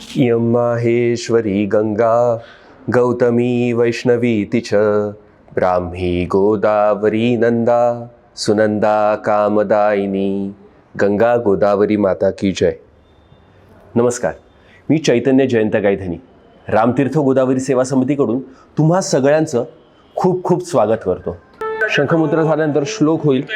यं माहेश्वरी गंगा गौतमी वैष्णवी तिच ब्राह्मी गोदावरी नंदा सुनंदा कामदायिनी गंगा गोदावरी माता की जय। नमस्कार मी चैतन्य जयंत गायधनी रामतीर्थ गोदावरी सेवा समितीकडून तुम्हा सगळ्यांचं खूप खूप स्वागत करतो. शंखमुद्रा झाल्यानंतर श्लोक होईल.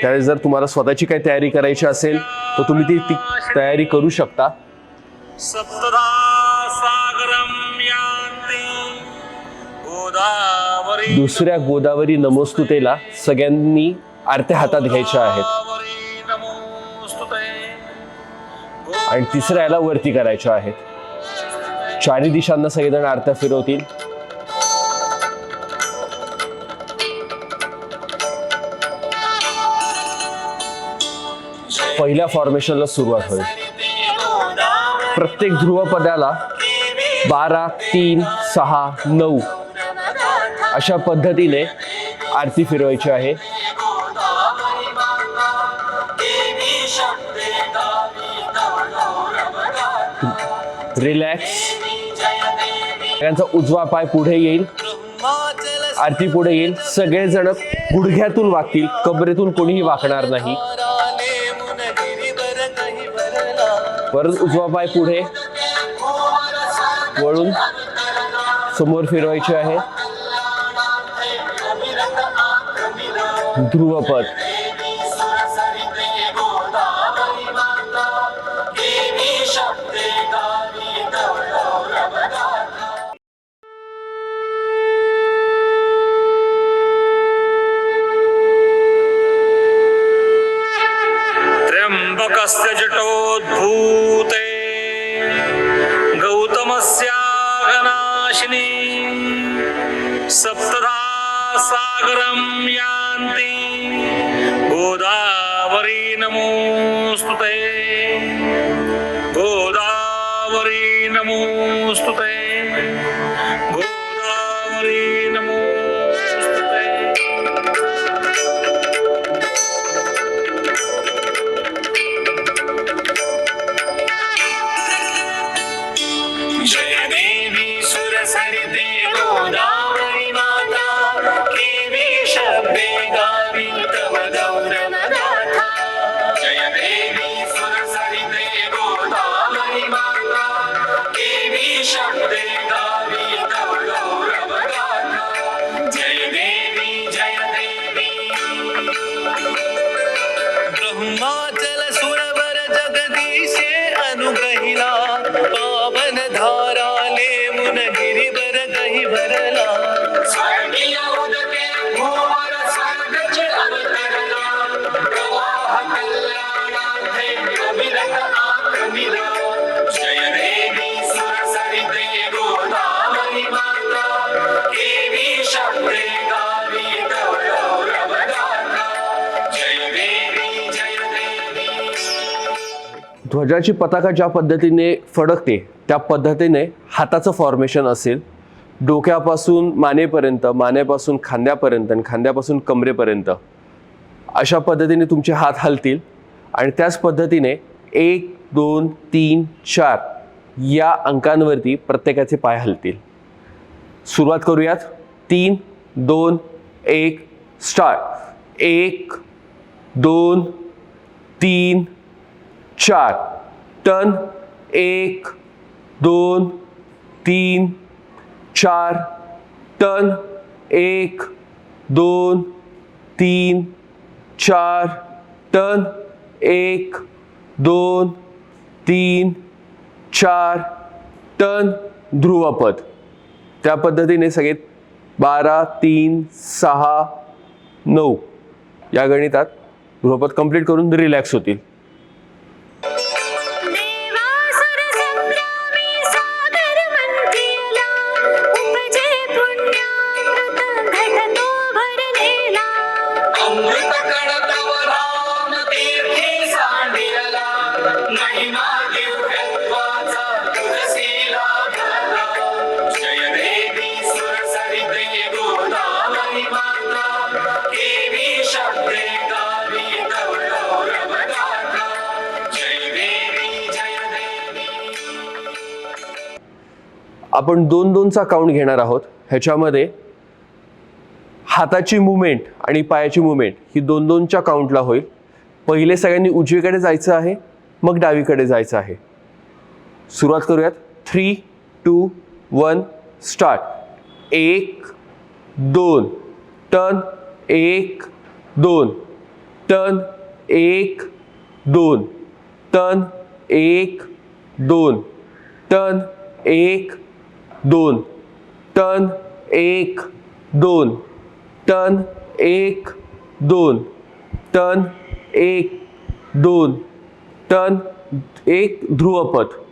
त्यावेळेस जर तुम्हाला स्वतःची काही तयारी करायची असेल तर तुम्ही ती ती तयारी करू शकता. गोदावरी दुसऱ्या गोदावरी नमोस्तुतेला सगळ्यांनी आरत्या हातात घ्यायच्या आहेत. आणि तिसऱ्या याला वरती करायच्या आहेत. चारी दिशांना सगळेजण आरत्या फिरवतील. पहिल्या फॉर्मेशनला सुरुवात होईल. प्रत्येक ध्रुवपदाला बारा तीन सहा नऊ अशा पद्धतीने आरती फिरवायची आहे. रिलॅक्स त्यांचा उजवा पाय पुढे येईल. आरती पुढे येईल. सगळेजण गुडघ्यातून वागतील कबरेतून कोणीही वाकणार नाही. परत उजवा पाय पुढे. वळून समोर फिरवायचे आहे. ध्रुवपद त्र्यम्बकस्य जटोद्भूते ध्वजाची पताका ज्या पद्धतीने फडकते त्या पद्धतीने हाताचं फॉर्मेशन असेल. डोक्यापासून मानेपर्यंत मानेपासून खांद्यापर्यंत आणि खांद्यापासून कमरेपर्यंत अशा पद्धतीने तुमचे हात हलतील आणि त्याच पद्धतीने एक दोन तीन चार या अंकांवरती प्रत्येकाचे पाय हलतील. सुरुवात करूयात. तीन दोन एक स्टार्ट एक दोन तीन चार. टन. एक दोन तीन चार. टन. एक दोन तीन चार. टन. एक दोन तीन चार. टन ध्रुवपद. त्या पद्धतीने सगळे बारा तीन सहा नऊ. या गणितात ध्रुवपद कंप्लीट करून रिलॅक्स होतील. आपण दोन दोनचा काउंट घेणार आहोत. ह्याच्यामध्ये हाताची मुवमेंट आणि पायाची मुवमेंट ही दोन दोनच्या काउंटला होईल. पहिले सगळ्यांनी उजवीकडे जायचं आहे मग डावीकडे जायचं आहे. सुरुवात करूयात. थ्री टू वन स्टार्ट एक दोन. टन एक दोन. टन एक दोन. टन एक दोन. टन एक दोन. टन एक दोन. टन एक दोन. टन एक दोन. टन एक ध्रुवपथ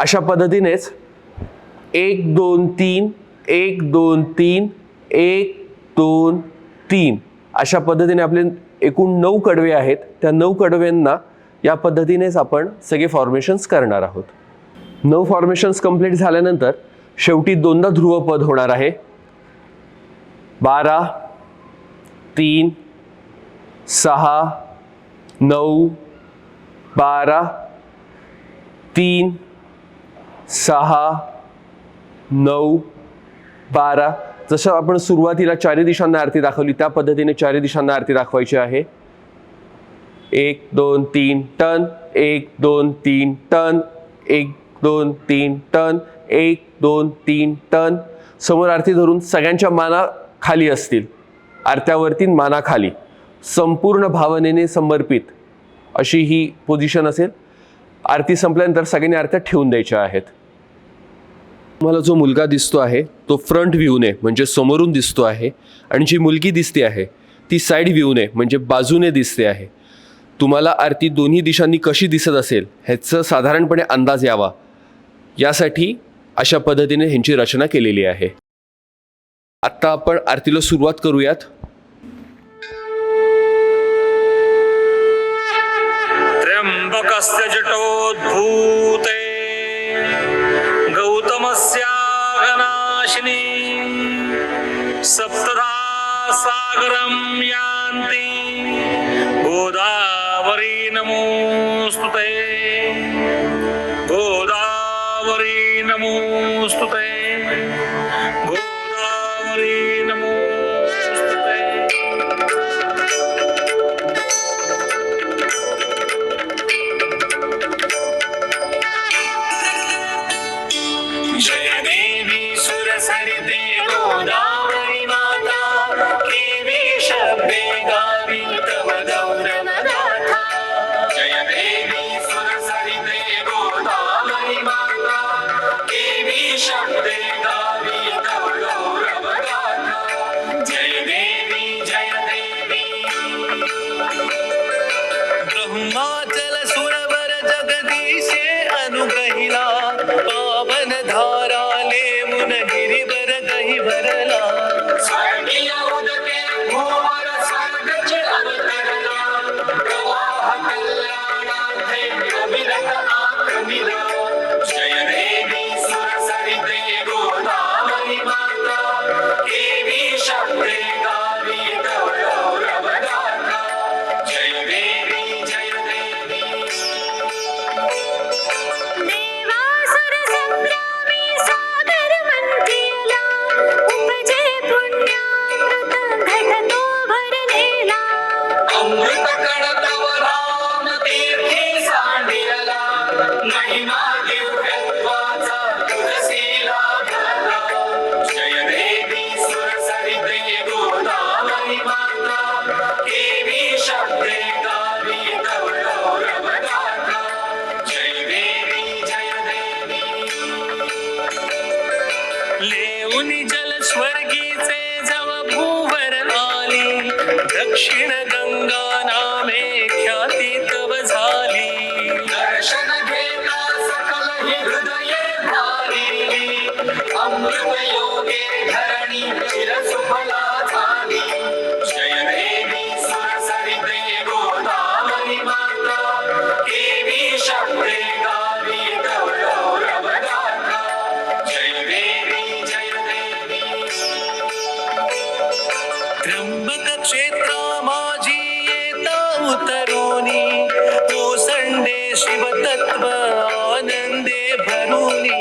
अशा पद्धतीनेच एक दोन तीन एक दोन तीन एक दोन तीन अशा पद्धतीने आपले एकूण नऊ कडवे आहेत. त्या नऊ कडव्यांना या पद्धतीनेच आपण सगळे फॉर्मेशन्स करणार आहोत. नऊ फॉर्मेशन्स कंप्लीट झाल्यानंतर शेवटी दोनदा ध्रुवपद होणार आहे. बारा तीन सहा नऊ बारा तीन सहा नऊ बारा. जसं आपण सुरुवातीला चारी दिशांना आरती दाखवली त्या पद्धतीने चारी दिशांना आरती दाखवायची आहे. एक दोन तीन टन. एक दोन तीन टन. एक दोन तीन टन. एक दोन तीन टन. समोर आरती धरून सगळ्यांच्या माना खाली असतील. आरत्यावरती माना खाली. संपूर्ण भावनेने समर्पित अशी ही पोझिशन असेल. आरती संपल्यानंतर सगळ्यांनी आरत्या ठेवून द्यायच्या आहेत. तुम्हाला जो मुलगा दिसतो आहे तो फ्रंट व्ह्यूने म्हणजे समोरून दिसतो आहे आणि जी मुलगी दिसते आहे ती साईड व्ह्यूने म्हणजे बाजूने दिसते आहे. तुम्हाला आरती दोन्ही दिशांनी कशी दिसत असेल ह्याचं साधारणपणे अंदाज यावा. यासाठी अशा पद्धतीने ह्यांची रचना केलेली आहे. आत्ता आपण आरतीला सुरुवात करूयात. त्र्यंबकस्य जटोद्भू सप्तधा सागरम यान्ति। गोदावरी नमोस्तुते गोदावरी नमोस्तुते जल स्वर्गीचे भूवर आली दक्षिण गंगा नामे ख्याती तव झाली. दर्शन घेता सकल हे भारी. अमृत योगे धरणी चिरसुफला. तरुणी उतरोनी ओसंडे शिवतत्व आनंदे भरुणी.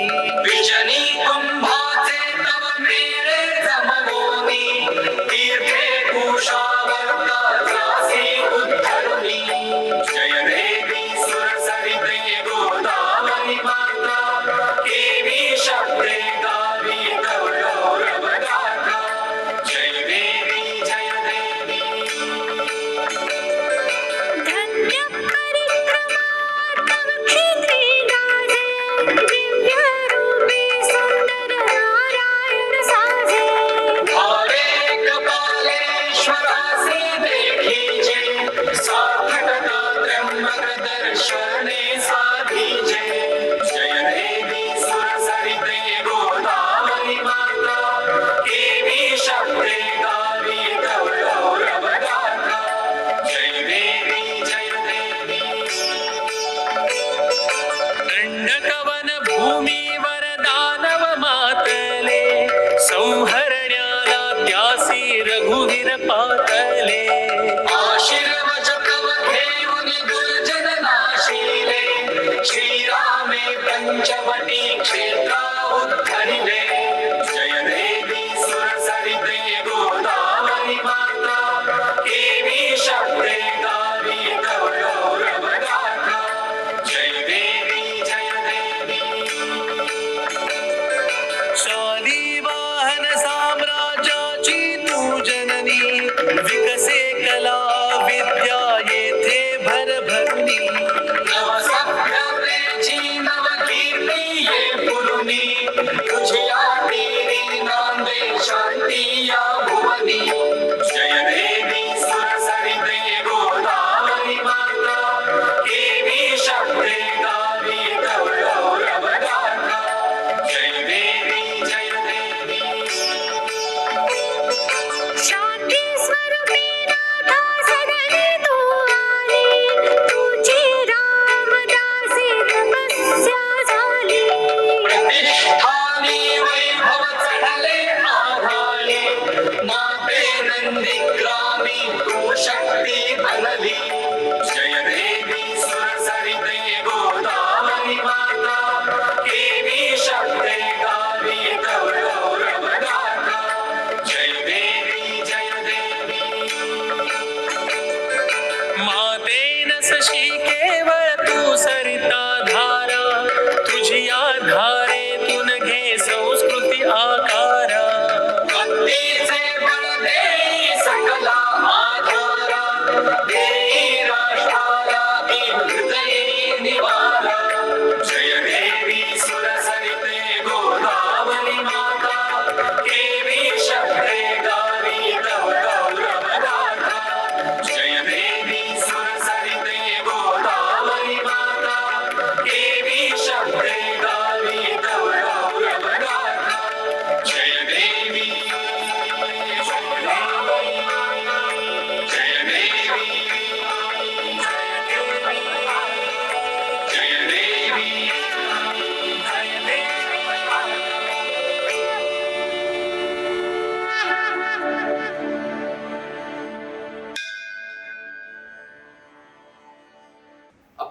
पंचवटी क्षेत्र उत्खनिले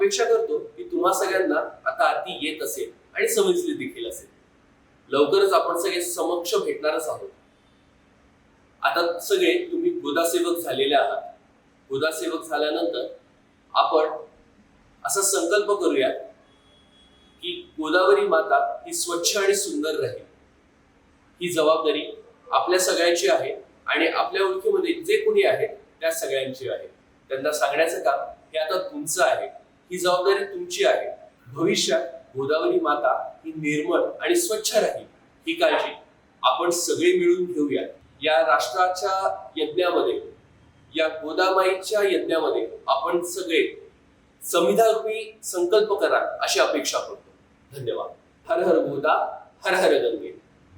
अपेक्षा करतो की तुम्हा सगळ्यांना आता आरती येत असेल आणि समजली देखील असेल. लवकरच आपण सगळे समक्ष भेटणारच आहोत. आता सगळे तुम्ही गोदासेवक झालेले आहात. गोदासेवक झाल्यानंतर आपण असा संकल्प करूया की गोदावरी माता ही स्वच्छ आणि सुंदर राहील. ही जबाबदारी आपल्या सगळ्यांची आहे आणि आपल्या ओळखीमध्ये जे कोणी आहे त्या सगळ्यांची आहे. त्यांना सांगण्याचं काम हे आता तुमचं आहे. ही जबाबदारी तुमची आहे. भविष्यात गोदावरी माता ही निर्मळ आणि स्वच्छ राहील ही काळजी आपण सगळे मिळून घेऊया. या राष्ट्राच्या यज्ञामध्ये या गोदामाईच्या यज्ञामध्ये आपण सगळे संविधारूपी संकल्प करा अशी अपेक्षा करतो. धन्यवाद. हर हर गोदा हर हर गंगे.